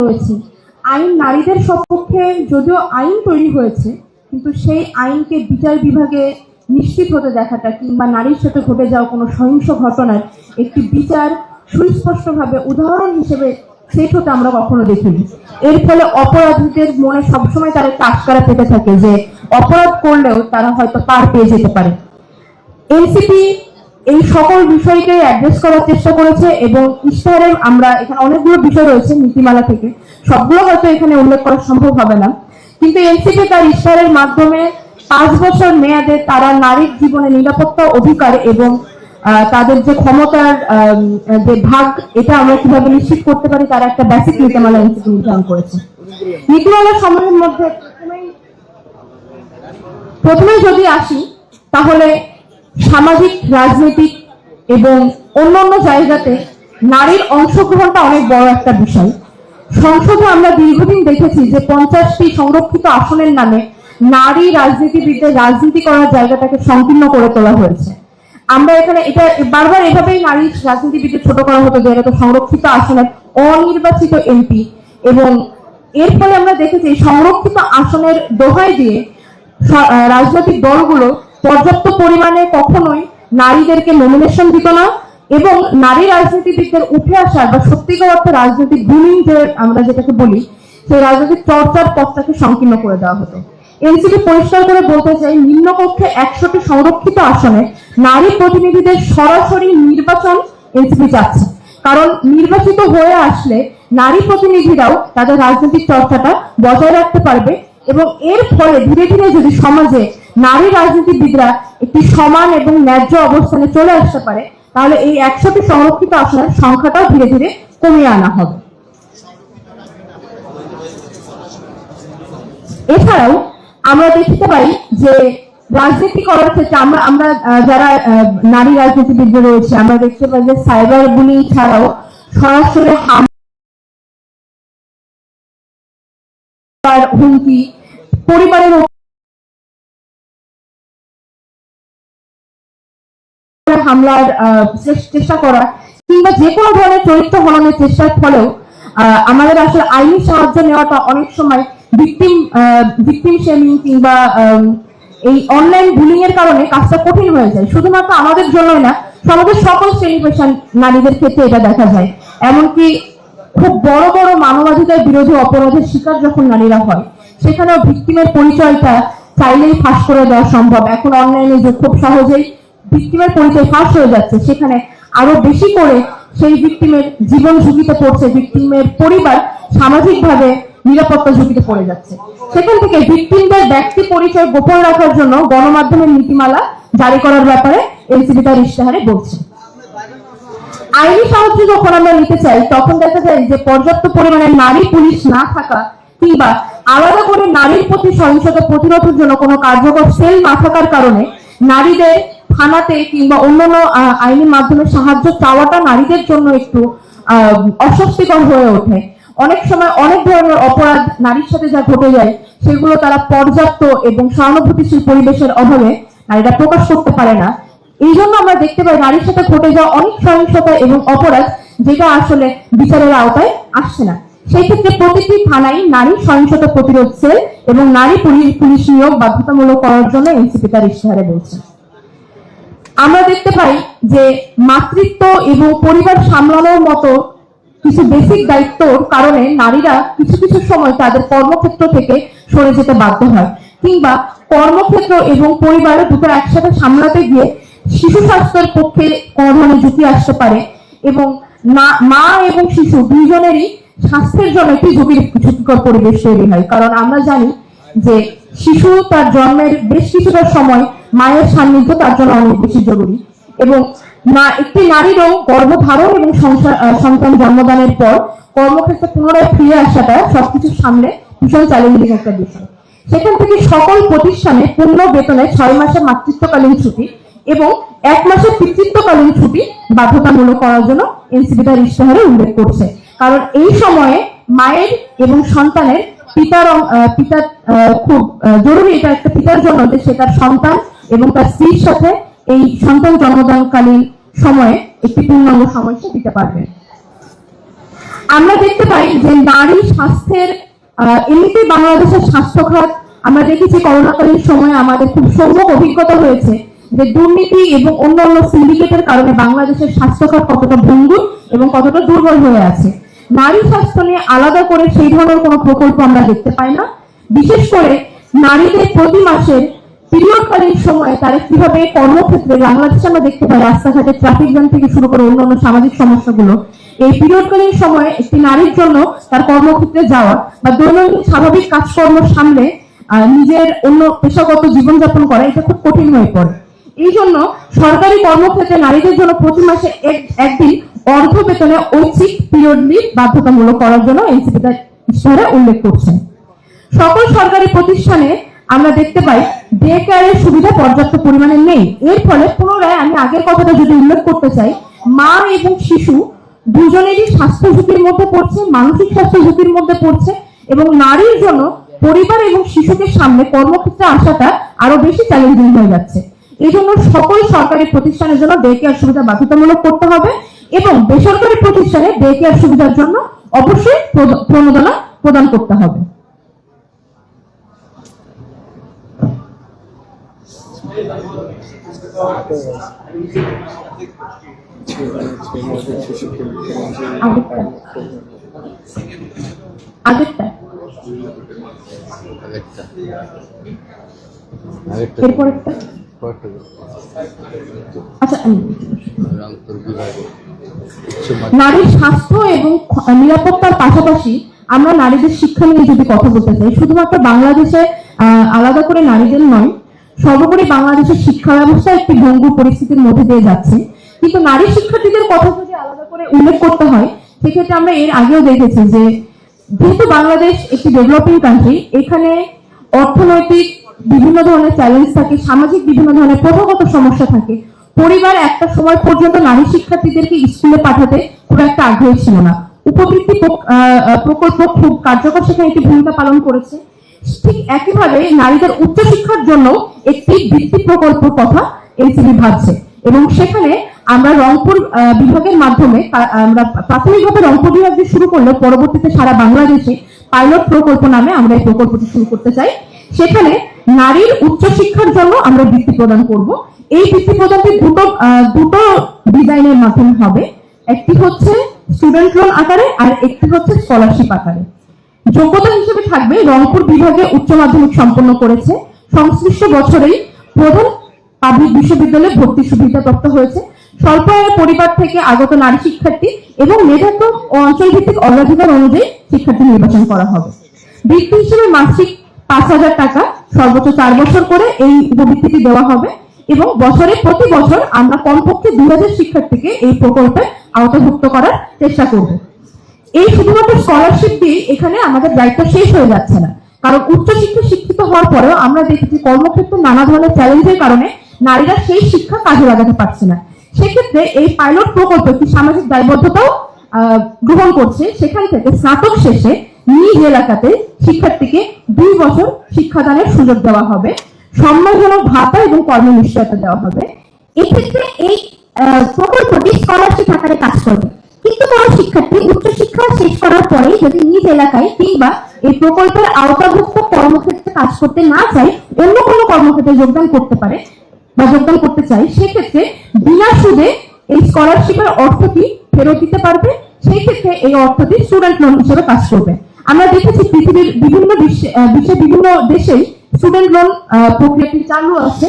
রয়েছি আইন নারীদের সপক্ষে যদিও আইন তৈরি হয়েছে, কিন্তু সেই আইনকে বিচার বিভাগে নিশ্চিত হতে দেখাটা কিংবা নারীর সাথে ঘটে যাওয়া কোনো সহিংস ঘটনার একটি বিচার সুস্পষ্টভাবে উদাহরণ হিসেবে সেট হতে আমরা কখনো দেখিনি। এর ফলে অপরাধীদের মনে সবসময় তারা একটা আশকারা পেতে থাকে যে, অপরাধ করলেও তারা হয়তো পার পেয়ে যেতে পারে। এনসিপি এই সকল বিষয়কে অ্যাড্রেস করার চেষ্টা করেছে এবং ইশতেহারে আমরা এখানে অনেকগুলো বিষয় রয়েছে নীতিমালা থেকে। সবগুলো হয়তো এখানে উল্লেখ করা সম্ভব হবে না। কিন্তু এনসিপি তার ইশতেহারের মাধ্যমে পাঁচ বছর মেয়াদে তারা নারীর জীবনে নিরাপত্তা অধিকার এবং তাদের যে ক্ষমতার যে ভাগ, এটা আমরা কীভাবে নিশ্চিত করতে পারি তারা একটা বেসিক নীতিমালা এনসিপি নির্ধারণ করেছে। নীতিমালার সময়ের মধ্যে প্রথমেই প্রথমে যদি আসি, তাহলে সামাজিক, রাজনৈতিক এবং অন্যান্য জায়গাতে নারীর অংশগ্রহণটা অনেক বড় একটা বিষয়। সংসদে আমরা দীর্ঘদিন দেখেছি যে পঞ্চাশটি সংরক্ষিত আসনের নামে নারী রাজনীতিবিদদের রাজনীতি করার জায়গাটাকে সংকীর্ণ করে তোলা হয়েছে। আমরা এখানে এটা বারবার এভাবেই নারী রাজনীতিবিদদের ছোট করা হতো যে তো সংরক্ষিত আসনের অনির্বাচিত এমপি এবং এর ফলে আমরা দেখেছি সংরক্ষিত আসনের দোহাই দিয়ে রাজনৈতিক দলগুলো পর্যাপ্ত পরিমাণে কখনোই নারীদেরকে নমিনেশন দিত না এবং নারী রাজনীতিবিদদের উঠে আসার বা সত্যিকার অর্থে রাজনৈতিক বুলিং যে আমরা যেটাকে বলি, সেই রাজনৈতিক চর্চার পথটাকে সংকীর্ণ করে দেওয়া হতো। এনসিপি পরিষ্কার করে বলতে চাই, নিম্নকক্ষে একশোটি সংরক্ষিত আসনে নারী প্রতিনিধিদের সরাসরি নির্বাচন এনসিপি চাচ্ছে। কারণ নির্বাচিত হয়ে আসলে নারী প্রতিনিধিরাও তাদের রাজনৈতিক চর্চাটা বজায় রাখতে পারবে এবং এর ফলে ধীরে ধীরে যদি সমাজে নারী রাজনীতিবিদরা একটি সমান এবং ন্যায্য অবস্থানে চলে আসতে পারে, তাহলে এই একশোটি সংরক্ষিত আসনের সংখ্যাটাও ধীরে ধীরে কমিয়ে আনা হবে। এছাড়াও আমরা দেখতে পাই যে রাজনীতি করার ক্ষেত্রে আমরা আমরা যারা নারী রাজনীতিবিদ রয়েছে, আমরা দেখতে পাই যে সাইবার বুলিং ছাড়াও সরাসরি হুমকি, পরিবারের হামলার চেষ্টা করা কিংবা যে কোনো ধরনের চরিত্র হননের চেষ্টার ফলেও আমাদের আসলে আইনি সাহায্য নেওয়াটা অনেক সময় ভিকটিম ভিকটিম শেমিং কিংবা এই অনলাইন বুলিং এর কারণে কাজটা কঠিন হয়ে যায়। শুধুমাত্র আমাদের জন্যই না, সমাজের সকল শ্রেণি পেশার নারীদের ক্ষেত্রে এটা দেখা যায়। এমনকি খুব বড় বড় মানবাধিকার বিরোধী অপরাধের শিকার যখন নারীরা হয়, সেখানেও ভিকটিমের পরিচয়টা চাইলেই ফাঁস করে দেওয়া সম্ভব। এখন অনলাইনে যে খুব সহজেই ভিকটিমের পরিচয় ফাঁস হয়ে যাচ্ছে, সেখানে আরও বেশি করে সেই ভিকটিমের জীবন ঝুঁকিতে পড়ছে ভিকটিমের পরিবার সামাজিকভাবে নিরাপত্তা ঝুঁকিতে পড়ে যাচ্ছে। সেখান থেকে ভিকটিমদের ব্যক্তি পরিচয় গোপন রাখার জন্য গণমাধ্যমের নীতিমালা জারি করার ব্যাপারে এনসিবি তার ইশতেহারে বলছে। আইনি সাহায্য যখন আমরা নিতে চাই, তখন দেখা যায় যে পর্যাপ্ত পরিমাণে নারী পুলিশ না থাকা কিংবা আলাদা করে নারীর প্রতি সহিংসতা প্রতিরোধের জন্য কোনো কার্যকর সেল না থাকার কারণে নারীদের থানাতে কিংবা অন্যান্য আইনি মাধ্যমে সাহায্য চাওয়াটা নারীদের জন্য একটু অস্বস্তিকর হয়ে ওঠে। অনেক সময় অনেক ধরনের অপরাধ নারীর সাথে যা ঘটে যায়, সেগুলো তারা পর্যাপ্ত এবং সহানুভূতিশীল পরিবেশের অভাবে নারীরা প্রকাশ করতে পারে না। এই জন্য আমরা দেখতে পাই নারীর সাথে ঘটে যাওয়া অনেক সহিংসতা এবং অপরাধ যেটা আসলে বিচারের আওতায় আসছে না। সেই ক্ষেত্রে প্রতিটি থানায় নারী সহিংসতা প্রতিরোধ সেল এবং নারী পুলিশ নিয়োগ বাধ্যতামূলক করার জন্য এনসিপি তার ইশতেহারে বলছে। আমরা দেখতে পাই যে মাতৃত্ব এবং পরিবার সামলানোর মতো কিছু বেসিক দায়িত্বর কারণে নারীরা কিছু কিছু সময় তাদের কর্মক্ষেত্র থেকে সরে যেতে বাধ্য হয়। কিংবা কর্মক্ষেত্র এবং পরিবার দুটো একসাথে সামলাতে গিয়ে শিশু স্বাস্থ্যের পক্ষে কোনো ঝুঁকি আসতে পারে এবং মা এবং শিশু দুইজনেরই স্বাস্থ্যের জন্য একটি ঝুঁকির, ঝুঁকিকর পরিবেশ তৈরি হয়। কারণ আমরা জানি যে শিশু তার জন্মের বেশ কিছুটা সময় মায়ের সান্নিধ্য, তার জন্য অনেক বেশি জরুরি। এবং না একটি নারীরও গর্ভধারণ এবং সন্তান জন্মদানের পর কর্মক্ষেত্রে পুনরায় ফিরে আসাটা সবকিছুর সামনে ভীষণ চ্যালেঞ্জিং একটা বিষয়। সেখান থেকে সকল প্রতিষ্ঠানে পূর্ণ বেতনে ছয় মাসের মাতৃত্বকালীন ছুটি এবং এক মাসের পিতৃত্বকালীন ছুটি বাধ্যতামূলক করার জন্য এনসিপি তার ইশতেহারে উল্লেখ করছে। কারণ এই সময়ে মায়ের এবং সন্তানের পিতার পিতার খুব জরুরি এটা একটা পিতার জন্য যে সে তার সন্তান এবং তার স্ত্রীর সাথে এই সন্তান জন্মদানকালীন সময়ে একটি পূর্ণাঙ্গ সময় দিতে পারবে আমরা দেখতে পাই যে নারী স্বাস্থ্যের আহ, এমনিতেই বাংলাদেশের স্বাস্থ্য খাত আমরা দেখেছি করোনাকালীন সময়ে আমাদের খুব সম্যক অভিজ্ঞতা হয়েছে যে দুর্নীতি এবং অন্যান্য সিন্ডিকেটের কারণে বাংলাদেশের স্বাস্থ্য খাত কতটা ভঙ্গুর এবং কতটা দুর্বল হয়ে আছে। নারী স্বাস্থ্য নিয়ে আলাদা করে সেই ধরনের কোনো প্রকল্প আমরা দেখতে পাই না। বিশেষ করে নারীদের প্রতি মাসের পিরিয়ডকালীন সময়ে তারা কীভাবে কর্মক্ষেত্রে বাংলাদেশে আমরা দেখতে পাই, রাস্তাঘাটে ট্রাফিক জ্যাম থেকে শুরু করে সামাজিক সমস্যাগুলো। এই পিরিয়ডকালীন একটি নারীর জন্য তার কর্মক্ষেত্রে যাওয়া বা দৈনন্দিন স্বাভাবিক কাজকর্ম সামলে নিজের অন্য পেশাগত জীবনযাপন করা, এটা খুব কঠিন হয়ে পড়ে। এই জন্য সরকারি কর্মক্ষেত্রে নারীদের জন্য প্রতি মাসে এক- একদিন অর্ধ বেতনে ঐচ্ছিক পিরিয়ড লিভ বাধ্যতামূলক করার জন্য এনসিপি তার উল্লেখ করছে সকল সরকারি প্রতিষ্ঠানে আমরা দেখতে পাই ডে কেয়ারের সুবিধা পর্যাপ্ত পরিমাণে নেই। এর ফলে পুনরায় আমি আগের কথাটা যদি উল্লেখ করতে চাই, মা এবং শিশু দুজনেরই স্বাস্থ্য ঝুঁকির মধ্যে পড়ছে, মানসিক স্বাস্থ্য ঝুঁকির মধ্যে পড়ছে এবং নারীর জন্য পরিবার এবং শিশুকে সামনে কর্মক্ষেত্রে আসাটা আরও বেশি চ্যালেঞ্জিং হয়ে যাচ্ছে। এই জন্য সকল সরকারি প্রতিষ্ঠানের জন্য ডে কেয়ার সুবিধা বাধ্যতামূলক করতে হবে এবং বেসরকারি প্রতিষ্ঠানে ডে কেয়ার সুবিধার জন্য অবশ্যই প্রণোদনা প্রদান করতে হবে। আগেরটা? আচ্ছা নারীর স্বাস্থ্য এবং নিরাপত্তার পাশাপাশি আমরা নারীদের শিক্ষা নিয়ে যদি কথা বলতে চাই শুধুমাত্র বাংলাদেশে আহ, আলাদা করে নারীদের নয় সর্বোপরি বাংলাদেশের শিক্ষা ব্যবস্থা একটি ভঙ্গুর পরিস্থিতির মধ্যে দিয়ে যাচ্ছে। কিন্তু নারী শিক্ষার্থীদের কথা যদি আলাদা করে উল্লেখ করতে হয়, সেক্ষেত্রে আমরা এর আগেও দেখেছি যে, যেহেতু বাংলাদেশ একটি ডেভেলপিং কান্ট্রি এখানে অর্থনৈতিক বিভিন্ন ধরনের চ্যালেঞ্জ থাকে, সামাজিক বিভিন্ন ধরনের প্রথাগত সমস্যা থাকে। পরিবার একটা সময় পর্যন্ত নারী শিক্ষার্থীদেরকে স্কুলে পাঠাতে খুব একটা আগ্রহী ছিল না। উপবৃত্তি প্রকল্প খুব কার্যকর সেখানে একটি ভূমিকা পালন করেছে। ঠিক একইভাবে নারীদের উচ্চশিক্ষার জন্য একটি বৃত্তি প্রকল্প কথা এনসিবি ভাবছে। এবং সেখানে আমরা রংপুর বিভাগের মাধ্যমে আমরা প্রাথমিকভাবে রংপুর বিভাগ দিয়ে শুরু করলে পরবর্তীতে সারা বাংলাদেশে পাইলট প্রকল্প নামে আমরা এই প্রকল্পটি শুরু করতে চাই। সেখানে নারীর উচ্চশিক্ষার জন্য আমরা বৃত্তি প্রদান করব। এই বৃত্তি প্রদানটি দুটো দুটো ডিজাইনের মাধ্যমে হবে। একটি হচ্ছে স্টুডেন্ট লোন আকারে আর একটি হচ্ছে স্কলারশিপ আকারে। যোগ্যতা হিসেবে থাকবে রংপুর বিভাগে উচ্চ মাধ্যমিক সম্পন্ন করেছে। সংশ্লিষ্ট বছরেই প্রধান পাবলিক বিশ্ববিদ্যালয়ে ভর্তি সুবিধা প্রাপ্ত হয়েছে। স্বল্প আয়ের পরিবার থেকে আগত নারী শিক্ষার্থী এবং মেধাক্রম ও অঞ্চল ভিত্তিক অগ্রাধিকার অনুযায়ী শিক্ষার্থী নির্বাচন করা হবে। বৃত্তি হিসেবে মাসিক পাঁচ হাজার টাকা সর্বোচ্চ চার বছর করে এই উপবৃত্তিটি দেওয়া হবে এবং বছরে প্রতি বছর আমরা কমপক্ষে দুই হাজার শিক্ষার্থীকে এই প্রকল্পে আওতাভুক্ত করার চেষ্টা করব। এই শুধুমাত্র স্কলারশিপ দিয়ে এখানে আমাদের দায়িত্ব শেষ হয়ে যাচ্ছে না। কারণ উচ্চশিক্ষা শিক্ষিত হওয়ার পরেও আমরা দেখেছি কর্মক্ষেত্রে নানা ধরনের চ্যালেঞ্জের কারণে নারীরা সেই শিক্ষা কাজে লাগাতে পারছে না। সেক্ষেত্রে এই পাইলট প্রকল্প একটি সামাজিক দায়বদ্ধতাও গ্রহণ করছে। সেখান থেকে স্নাতক শেষে নিজ এলাকাতে শিক্ষার্থীকে দুই বছর শিক্ষাদানের সুযোগ দেওয়া হবে। সম্মানজনক ভাতা এবং কর্ম নিশ্চয়তা দেওয়া হবে। এক্ষেত্রে এই প্রকল্পটি স্কলারশিপ আকারে কাজ করবে। কিন্তু কোনো শিক্ষার্থী উচ্চশিক্ষা শেষ করার পরে যদি নিজ এলাকায় কিংবা এই প্রকল্পের আওতাভুক্ত কর্মক্ষেত্রে কাজ করতে না চায় অন্য কোনো কর্মক্ষেত্রে যোগদান করতে পারে বা যোগদান করতে চাই সেক্ষেত্রে বিনা সুদে এই স্কলারশিপের অর্থটি ফেরত দিতে পারবে সেই ক্ষেত্রে এই অর্থটি স্টুডেন্ট লোন হিসেবে কাজ করবে আমরা দেখেছি পৃথিবীর বিভিন্ন বিশ্বে বিভিন্ন দেশেই স্টুডেন্ট লোন প্রক্রিয়াটি চালু আছে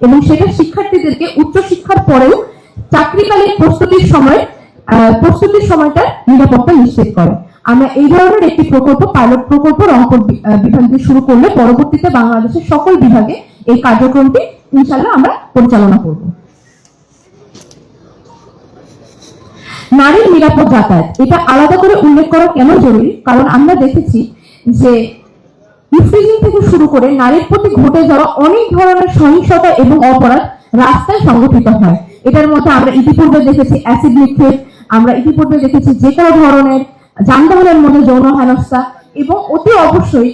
এবং সেটা শিক্ষার্থীদেরকে উচ্চশিক্ষার পরেও চাকরিকালীন প্রস্তুতির সময় প্রস্তুতির সময়টা নিরাপত্তা নিশ্চিত করে। আমরা এই ধরনের একটি প্রকল্প পাইলট প্রকল্প, রংপুর বিভাগ দিয়ে শুরু করলে পরবর্তীতে বাংলাদেশের সকল বিভাগে এই কার্যক্রমটি ইনশাল্লাহ আমরা পরিচালনা করব। নারীর নিরাপদ যাতায়াত, এটা আলাদা করে উল্লেখ করা কেন জরুরি? কারণ আমরা দেখেছি যে ইফ্রিজিং থেকে শুরু করে নারীর প্রতি ঘটে যাওয়া অনেক ধরনের সহিংসতা এবং অপরাধ রাস্তায় সংঘটিত হয়। এটার মধ্যে আমরা ইতিপূর্বে দেখেছি অ্যাসিড নিক্ষেপ আমরা ইতিপূর্বে দেখেছি যে কোনো ধরনের যানবাহনের মধ্যে যৌন হেনস্থা এবং অতি অবশ্যই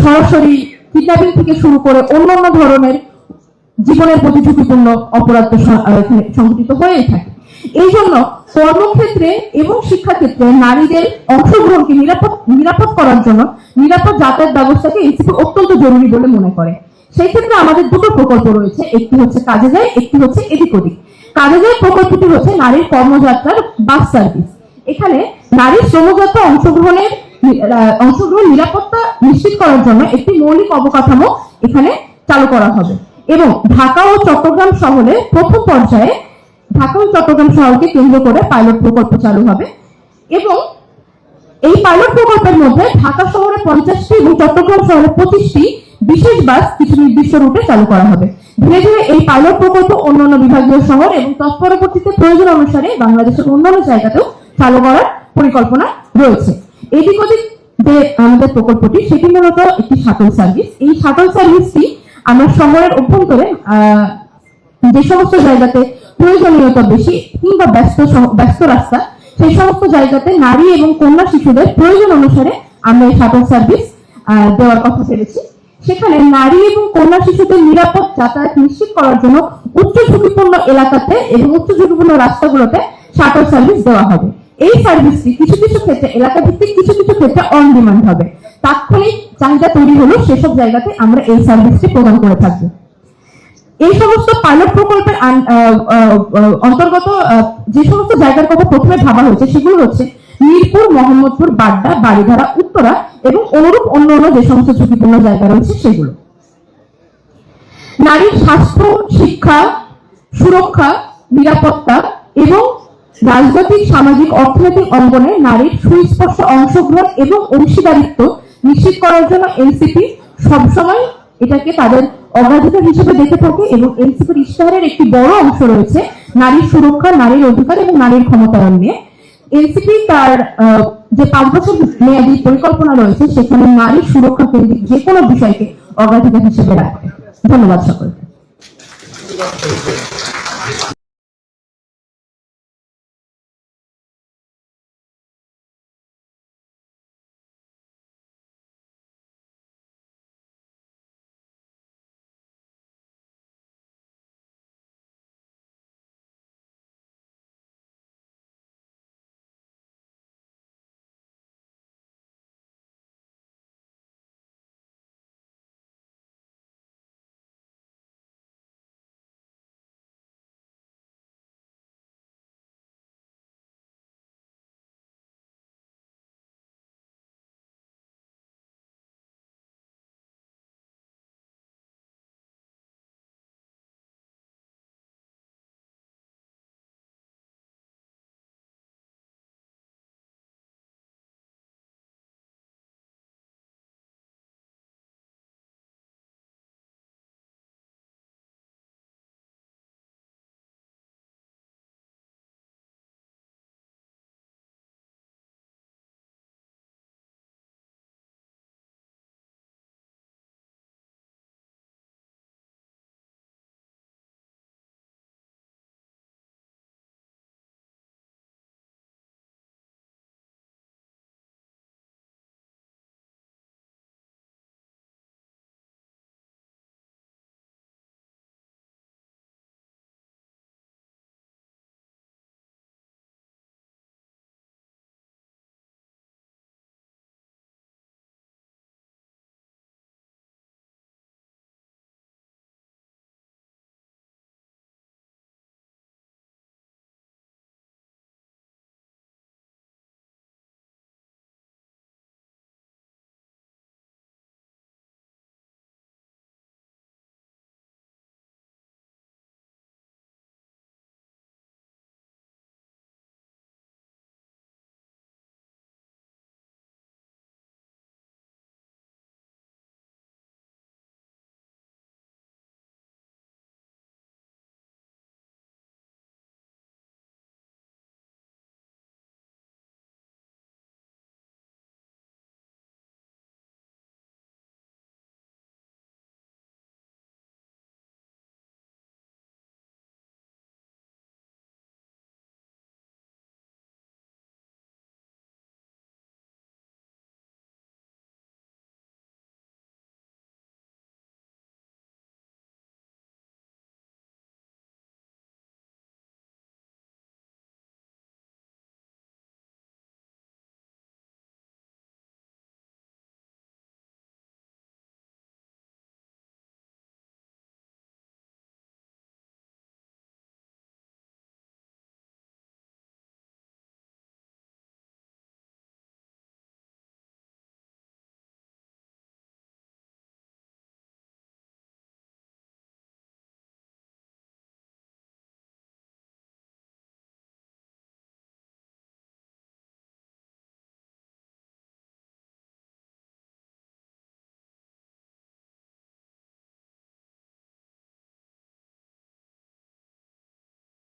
সরাসরি কিডন্যাপিং থেকে শুরু করে অন্যান্য ধরনের জীবনের প্রতি ঝুঁকিপূর্ণ অপরাধ সংঘটিত হয়েই থাকে। এই জন্য কর্মক্ষেত্রে এবং শিক্ষাক্ষেত্রে নারীদের অংশগ্রহণকে নিরাপদ নিরাপদ করার জন্য নিরাপদ যাতায়াত ব্যবস্থাকে এনসিপি অত্যন্ত জরুরি বলে মনে করে। সেই ক্ষেত্রে আমাদের দুটো প্রকল্প রয়েছে। একটি হচ্ছে কাজে যায়, একটি হচ্ছে এদিক ওদিক। কাজে যায় প্রকল্পটি হচ্ছে নারীর কর্মযাত্রার বাস সার্ভিস। এখানে নারীর শ্রমযাত্রা অংশগ্রহণের অংশগ্রহণ নিরাপত্তা নিশ্চিত করার জন্য একটি মৌলিক অবকাঠামো এখানে চালু করা হবে। এবং ঢাকা ও চট্টগ্রাম শহরে প্রথম পর্যায়ে ঢাকা ও চট্টগ্রাম শহরকে কেন্দ্র করে পাইলট প্রকল্প চালু হবে। এবং এই পাইলট প্রকল্পের মধ্যে ঢাকা শহরে পঞ্চাশটি এবং চট্টগ্রাম শহরে পঁচিশটি বিশেষ বাস কিছু নির্দিষ্ট রুটে চালু করা হবে। ধীরে ধীরে এই পাইলট প্রকল্প অন্যান্য বিভাগীয় শহর এবং তৎপরবর্তীতে প্রয়োজন অনুসারে বাংলাদেশের অন্যান্য জায়গাতেও চালু করার পরিকল্পনা রয়েছে। এদিক ওদিক যে আমাদের প্রকল্পটি, সেটি মূলত একটি শাটল সার্ভিস এই শাটল সার্ভিসটি আমরা শহরের অভ্যন্তরে যে সমস্ত জায়গাতে প্রয়োজনীয়তা বেশি কিংবা ব্যস্ত ব্যস্ত রাস্তা, সেই সমস্ত জায়গাতে নারী এবং কন্যা শিশুদের প্রয়োজন অনুসারে আমরা এই শাটল সার্ভিস দেওয়ার কথা ভেবেছি। সেখানে নারী এবং কন্যা শিশুদের নিরাপদ যাতায়াত নিশ্চিত করার জন্য উচ্চ ঝুঁকিপূর্ণ এলাকাতে এবং উচ্চ ঝুঁকিপূর্ণ রাস্তাগুলোতে শাটল সার্ভিস দেওয়া হবে। এই সার্ভিসটি কিছু কিছু ক্ষেত্রে এলাকা ভিত্তিক কিছু কিছু ক্ষেত্রে অন ডিমান্ড হবে। তাৎক্ষণিক চাহিদা তৈরি হলো সেসব জায়গাতে আমরা এই সার্ভিসটি প্রদান করে থাকব এই সমস্ত পাইলট প্রকল্পের অন্তর্গত যে সমস্ত জায়গার কথা প্রথমে ভাবা হয়েছে, সেগুলো হচ্ছে মিরপুর, মোহাম্মদপুর, বাড্ডা বাড়িধারা উত্তরা এবং অনুরূপ অন্য অন্য যে সমস্ত ঝুঁকিপূর্ণ জায়গা রয়েছে সেগুলো। নারীর স্বাস্থ্য, শিক্ষা, সুরক্ষা, নিরাপত্তা এবং রাজনৈতিক, সামাজিক, অর্থনৈতিক অঙ্গনে নারীর সুস্পষ্ট অংশগ্রহণ এবং অংশীদারিত্ব নিশ্চিত করার জন্য এনসিপি সবসময় এটাকে তাদের অগ্রাধিকার হিসেবে দেখে থাকে এবং এনসিপির ইশতেহারের একটি বড় অংশ রয়েছে নারীর সুরক্ষা, নারীর অধিকার এবং নারীর ক্ষমতায়ন নিয়ে। এনসিপি তার যে পাঁচ বছর মেয়াদী পরিকল্পনা রয়েছে, সেখানে নারী সুরক্ষা কেন্দ্রিক যে কোনো বিষয়কে অগ্রাধিকার হিসেবে রাখবে। ধন্যবাদ সকলকে।